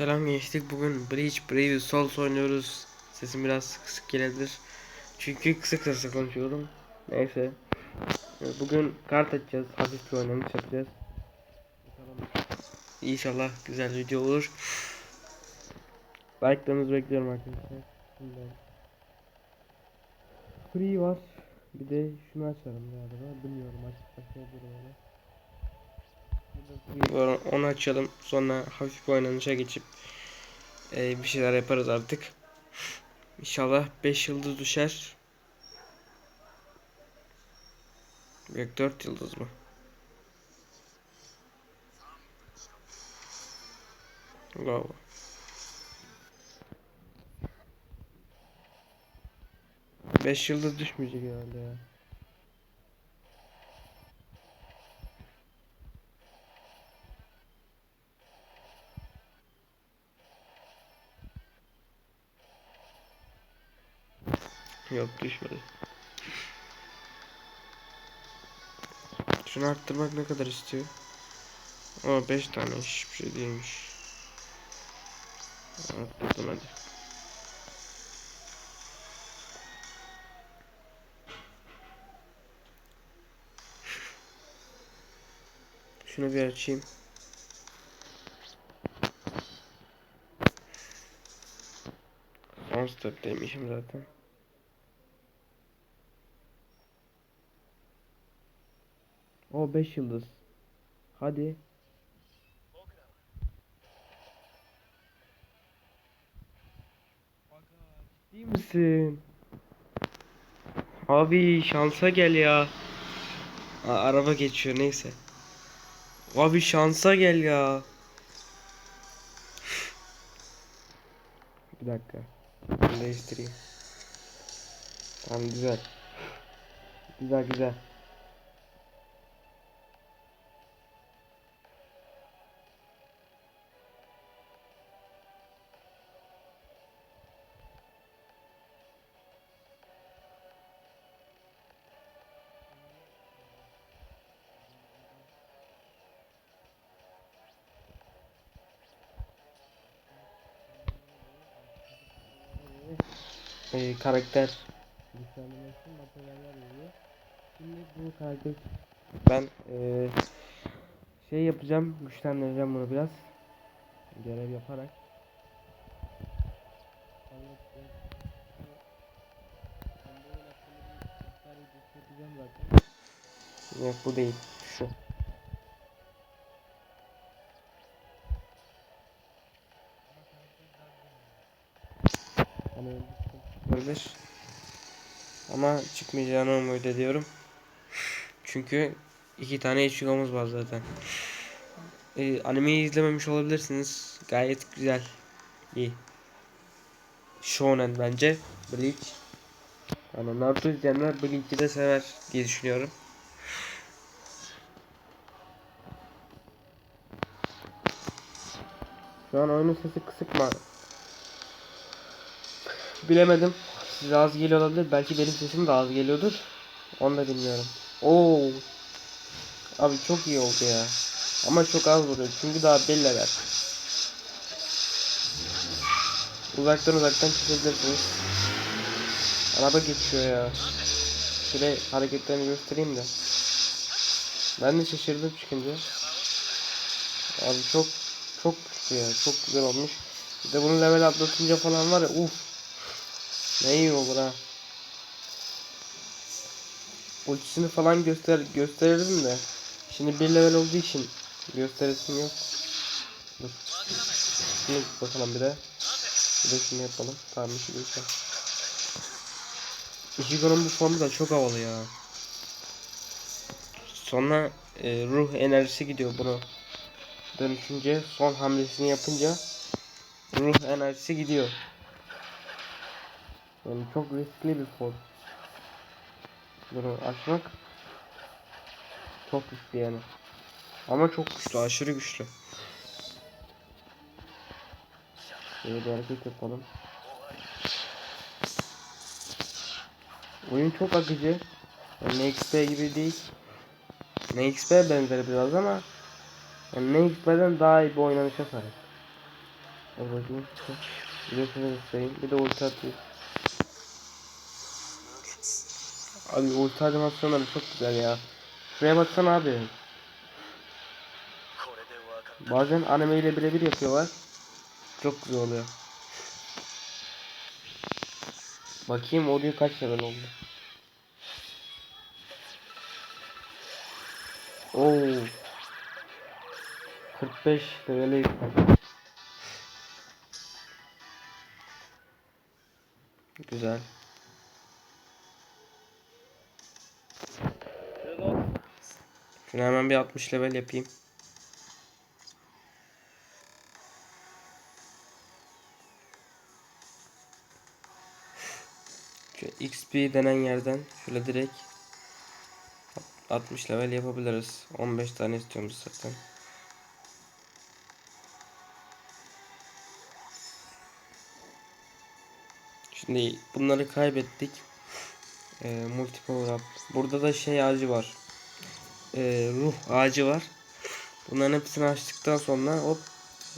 Selam gençlik. Bugün Breach Brave Souls oynuyoruz. Sesim biraz kısık gelebilir. Çünkü kısık sesle konuşuyorum. Neyse. Bugün kart açacağız. Hafif bir oynanış yapacağız. İnşallah güzel video olur. Like'larınızı bekliyorum arkadaşlar. Free var. Bir de şunu açalım galiba. Bilmiyorum açıp başlayabilirim onu açalım. Sonra hafif bir oynanışa geçip e, bir şeyler yaparız artık. İnşallah 5 yıldız düşer. Yok 4 yıldız mı? Bravo. Beş yıldız düşmeyecek herhalde ya. Yok düşmedi. Şunu arttırmak ne kadar istiyor? Aa 5 tane hiçbir şey değilmiş. Arttırdım hadi. Şunu bir açayım. Son step'teymişim zaten. O 5 yıldız. Hadi. Ciddi misin? Abi şansa gel ya. Aa, araba geçiyor neyse. Abi şansa gel ya. Bir dakika. Değiştireyim. Tamam güzel. Güzel güzel. E, karakter güçlendirmesi materyaller veriyor. Şimdi bu karakter ben e, şey yapacağım güçlendireceğim bunu biraz görev yaparak. Yok bu değil şu. Hani olabilir. Ama çıkmayacağını umut ediyorum. Çünkü iki tane HGO'muz var zaten. Ee, animeyi izlememiş olabilirsiniz. Gayet güzel. İyi. Shonen bence. Bleach. Yani Naruto izleyenler Bleach'i de sever diye düşünüyorum. Şu an oyunun sesi kısık mı? Bilemedim. Size az geliyor olabilir. Belki benim sesim de az geliyordur. Onu da bilmiyorum. Oo. Abi çok iyi oldu ya. Ama çok az vuruyor. Çünkü daha belliler. Uzaktan uzaktan kesebilirsiniz. Araba geçiyor ya. Şöyle hareketlerini göstereyim de. Ben de şaşırdım çıkınca. Abi çok çok güçlü ya. Çok güzel olmuş. Bir de bunu level atlatınca falan var ya. Uf. Ne iyi olur ha. Ultisini falan göster gösterirdim de. Şimdi bir level olduğu için gösteresim yok. Dur. Şunu bakalım bir de. Bir de şunu yapalım. Tamam işi güzel. Ichigo'nun bu formu da çok havalı ya. Sonra e, ruh enerjisi gidiyor bunu. Dönüşünce son hamlesini yapınca ruh enerjisi gidiyor. Yani çok riskli bir form. Bunu açmak çok riskli yani. Ama çok güçlü, aşırı güçlü. Böyle bir hareket yapalım. Oyun çok akıcı. Yani NXP gibi değil. NXP benzer biraz ama yani NXP'den daha iyi bir oynanışa sahip. Dur bakayım. Bir de şunu göstereyim. Bir de ulti atayım. Abi ulti animasyonları çok güzel ya. Şuraya baksana abi. Bazen anime ile birebir yapıyorlar. Çok güzel oluyor. Bakayım audio kaç level oldu. Oo. 45 levele yükseldi. Güzel. Şunu hemen bir 60 level yapayım. Şu XP denen yerden şöyle direkt 60 level yapabiliriz. 15 tane istiyormuş zaten. Şimdi bunları kaybettik. Ee, multi power up. Burada da şey ağacı var. Ee, ruh ağacı var. Bunların hepsini açtıktan sonra hop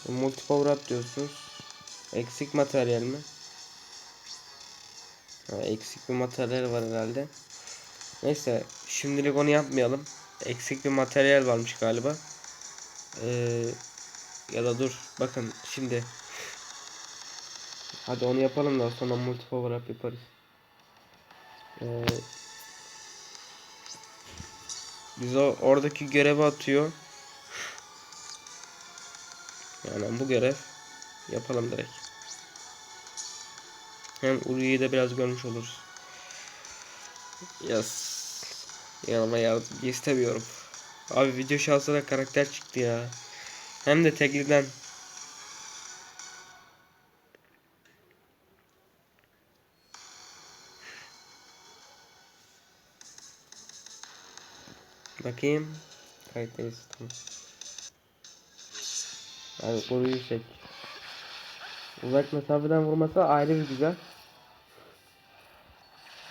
multi power up diyorsunuz. Eksik materyal mi? Ha, eksik bir materyal var herhalde. Neyse şimdilik onu yapmayalım. Eksik bir materyal varmış galiba. Ee, ya da dur bakın şimdi. Hadi onu yapalım da sonra multi power up yaparız. Ee, biz o oradaki görevi atıyor. Yani bu görev yapalım direkt. Hem Uri'yi de biraz görmüş oluruz. Yes. Yanıma yardım istemiyorum. Abi video şansına karakter çıktı ya. Hem de tekliden. Bakayım. Kayıttayız tamam. Abi koruyu çek. Uzak mesafeden vurması ayrı bir güzel.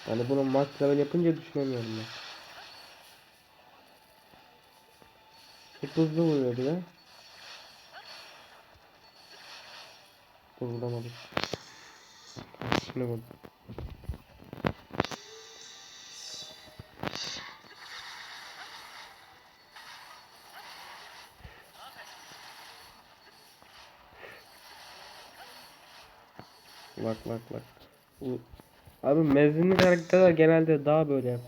Yani bunu max level yapınca düşünemiyorum ben. Hep hızlı vuruyor bir de. Dur vuramadım. Şimdi vurdum. Bak bak. Bu Abi mezunlu karakterler genelde daha böyle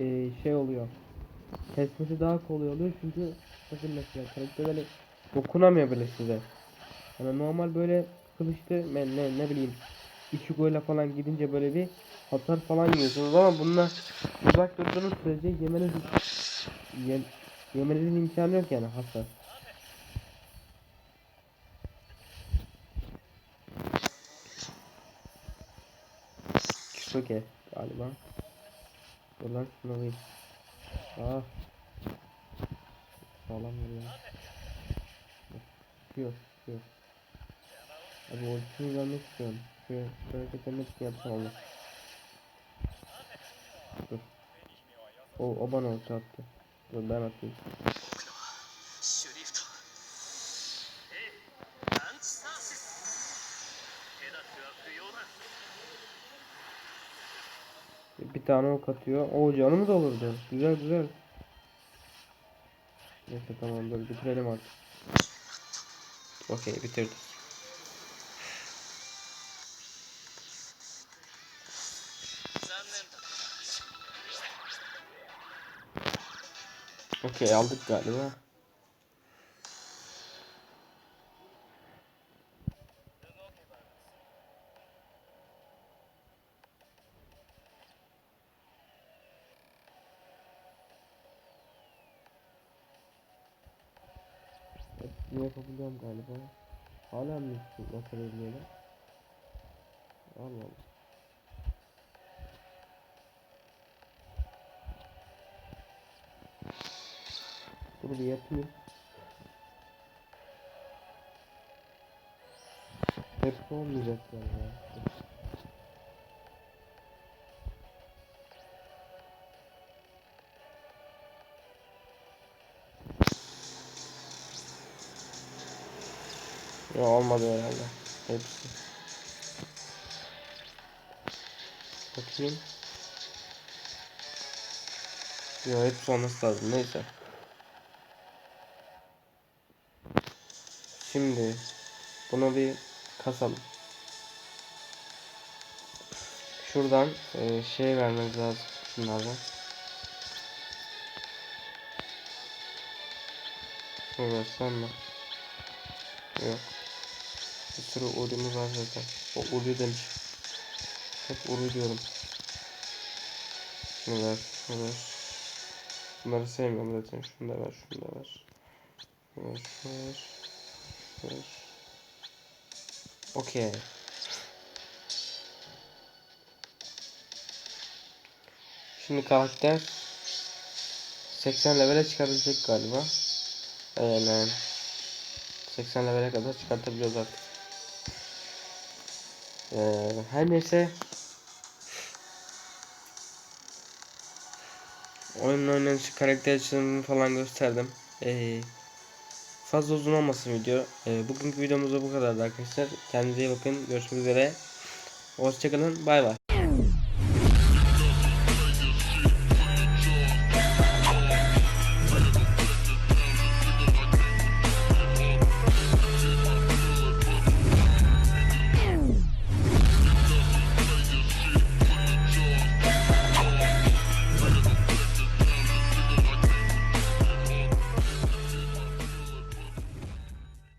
eee, şey oluyor. Kesmesi daha kolay oluyor çünkü bakın mesela karakterleri dokunamıyor bile size. Yani normal böyle kılıçlı ben ne, ne bileyim Ichigo ile falan gidince böyle bir hasar falan yiyorsunuz ama bununla uzak durduğunuz sürece yemeniz yem, yemenizin imkanı yok yani hasar. Kisuke galiba. Dur lan şunu alayım. Aa. Sağlam vuruyor. Çıkıyor, çıkıyor. Abi ultisini görmek istiyorum. Şuraya, şuraya hareketlerini hepsini yapsam olur. Dur. O, o bana ulti attı. Dur ben atayım. Bir tane ok atıyor. O canımı da olurdu. Güzel güzel. Neyse tamam dur bitirelim artık. Okey bitirdik. Okey aldık galiba. Hepsini yapabiliyorum galiba. Hala mı materyalleri? Allah Allah. Dur bir yapayım. Hepsi olmayacak galiba. Ya olmadı herhalde. Hepsi. Bakayım. Yo hepsi olması lazım. Neyse. Şimdi bunu bir kasalım. Şuradan e, şey vermemiz lazım şunlardan. Versem mi? Yok. Bir sürü urumuz var zaten. O uru demiş. Hep uru diyorum. Şunu ver, şunu. Bunları sevmiyorum zaten. Şunu da ver, şunu da ver. Şunu ver, şunu. Okey. Şimdi karakter 80 levele çıkabilecek galiba. Aynen. 80 levele kadar çıkartabiliyoruz artık. Ee, her neyse. Oyun oynanışı karakter açılımını falan gösterdim. Ee, fazla uzun olmasın video. Ee, bugünkü videomuz da bu kadardı arkadaşlar. Kendinize iyi bakın. Görüşmek üzere. Hoşçakalın. Bay bay.